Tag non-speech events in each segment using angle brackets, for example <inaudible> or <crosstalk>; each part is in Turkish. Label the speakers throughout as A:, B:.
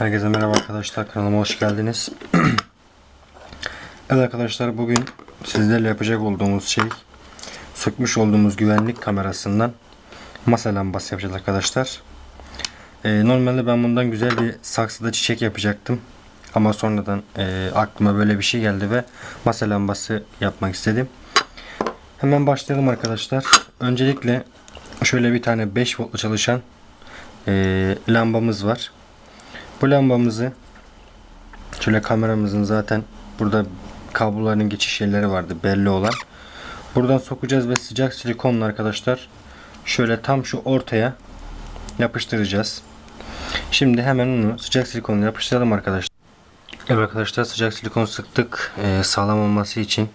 A: Herkese merhaba arkadaşlar kanalıma hoş geldiniz. <clears throat> evet arkadaşlar bugün sizlerle yapacak olduğumuz şey sökmüş olduğumuz güvenlik kamerasından masa lambası yapacağız arkadaşlar. Ee, normalde ben bundan güzel bir saksıda çiçek yapacaktım. Ama sonradan e, aklıma böyle bir şey geldi ve masa lambası yapmak istedim. Hemen başlayalım arkadaşlar. Öncelikle şöyle bir tane 5 voltlu çalışan e, lambamız var. Bu lambamızı şöyle kameramızın zaten burada kabloların geçiş yerleri vardı belli olan. Buradan sokacağız ve sıcak silikonla arkadaşlar şöyle tam şu ortaya yapıştıracağız. Şimdi hemen onu sıcak silikonla yapıştıralım arkadaşlar. Evet arkadaşlar sıcak silikon sıktık. Ee, sağlam olması için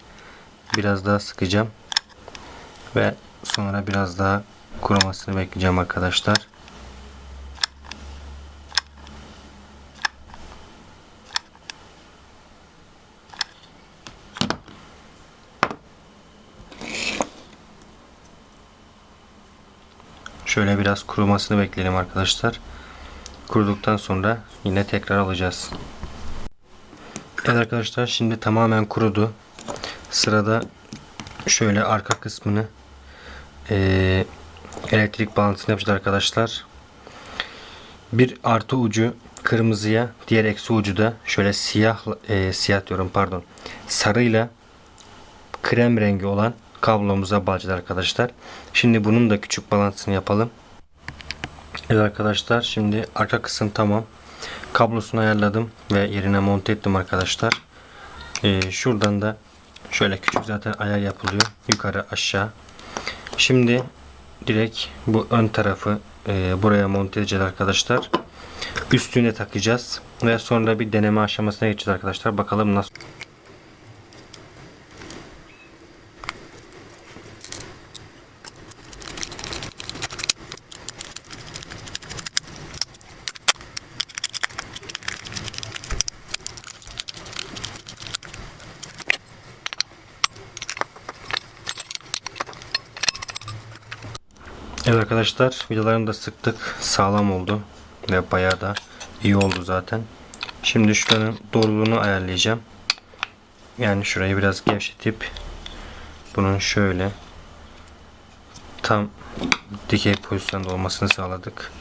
A: biraz daha sıkacağım. Ve sonra biraz daha kurumasını bekleyeceğim arkadaşlar. Şöyle biraz kurumasını bekleyelim arkadaşlar. Kuruduktan sonra yine tekrar alacağız. Evet arkadaşlar şimdi tamamen kurudu. Sırada şöyle arka kısmını eee, elektrik bağlantısını yapacağız arkadaşlar. Bir artı ucu kırmızıya, diğer eksi ucu da şöyle siyah eee, siyah diyorum pardon. Sarıyla krem rengi olan kablomuza bağlayacağız arkadaşlar. Şimdi bunun da küçük bağlantısını yapalım. Evet arkadaşlar şimdi arka kısım tamam. Kablosunu ayarladım ve yerine monte ettim arkadaşlar. Ee, şuradan da şöyle küçük zaten ayar yapılıyor. Yukarı aşağı. Şimdi direkt bu ön tarafı e, buraya monte edeceğiz arkadaşlar. Üstüne takacağız ve sonra bir deneme aşamasına geçeceğiz arkadaşlar. Bakalım nasıl Evet arkadaşlar vidalarını da sıktık. Sağlam oldu. Ve bayağı da iyi oldu zaten. Şimdi şuranın doğruluğunu ayarlayacağım. Yani şurayı biraz gevşetip bunun şöyle tam dikey pozisyonda olmasını sağladık.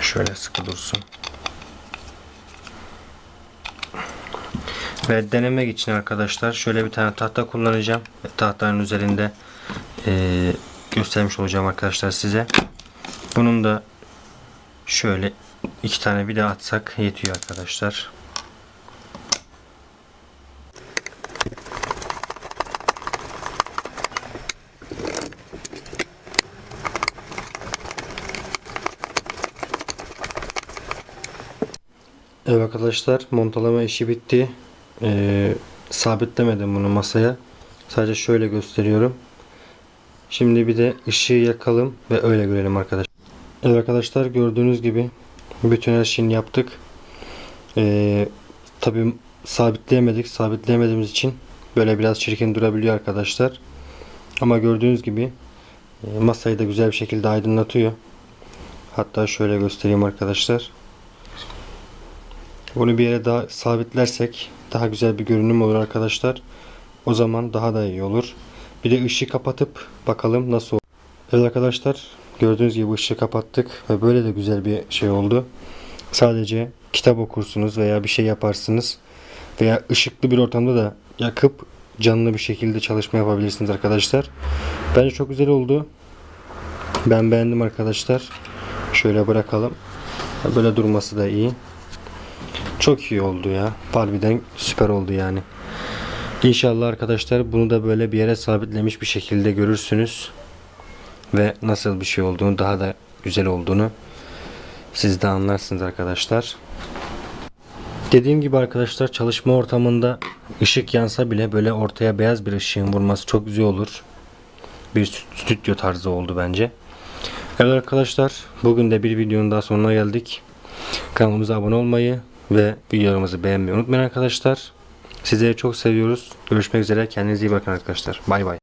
A: Şöyle sıkı dursun. Ve denemek için arkadaşlar şöyle bir tane tahta kullanacağım. Tahtanın üzerinde eee göstermiş olacağım arkadaşlar size. Bunun da şöyle iki tane vida atsak yetiyor arkadaşlar. Evet arkadaşlar montalama işi bitti. Ee, sabitlemedim bunu masaya. Sadece şöyle gösteriyorum. Şimdi bir de ışığı yakalım ve öyle görelim arkadaşlar. Evet arkadaşlar gördüğünüz gibi bütün her şeyini yaptık. Ee, Tabi sabitleyemedik. Sabitleyemediğimiz için böyle biraz çirkin durabiliyor arkadaşlar. Ama gördüğünüz gibi e, masayı da güzel bir şekilde aydınlatıyor. Hatta şöyle göstereyim arkadaşlar. Bunu bir yere daha sabitlersek daha güzel bir görünüm olur arkadaşlar. O zaman daha da iyi olur. Bir de ışığı kapatıp bakalım nasıl olur. Evet arkadaşlar gördüğünüz gibi ışığı kapattık ve böyle de güzel bir şey oldu. Sadece kitap okursunuz veya bir şey yaparsınız veya ışıklı bir ortamda da yakıp canlı bir şekilde çalışma yapabilirsiniz arkadaşlar. Bence çok güzel oldu. Ben beğendim arkadaşlar. Şöyle bırakalım. Böyle durması da iyi. Çok iyi oldu ya. Harbiden süper oldu yani. İnşallah arkadaşlar bunu da böyle bir yere sabitlemiş bir şekilde görürsünüz. Ve nasıl bir şey olduğunu daha da güzel olduğunu siz de anlarsınız arkadaşlar. Dediğim gibi arkadaşlar çalışma ortamında ışık yansa bile böyle ortaya beyaz bir ışığın vurması çok güzel olur. Bir stüdyo tarzı oldu bence. Evet arkadaşlar bugün de bir videonun daha sonuna geldik. Kanalımıza abone olmayı ve videolarımızı beğenmeyi unutmayın arkadaşlar. Sizleri çok seviyoruz. Görüşmek üzere. Kendinize iyi bakın arkadaşlar. Bay bay.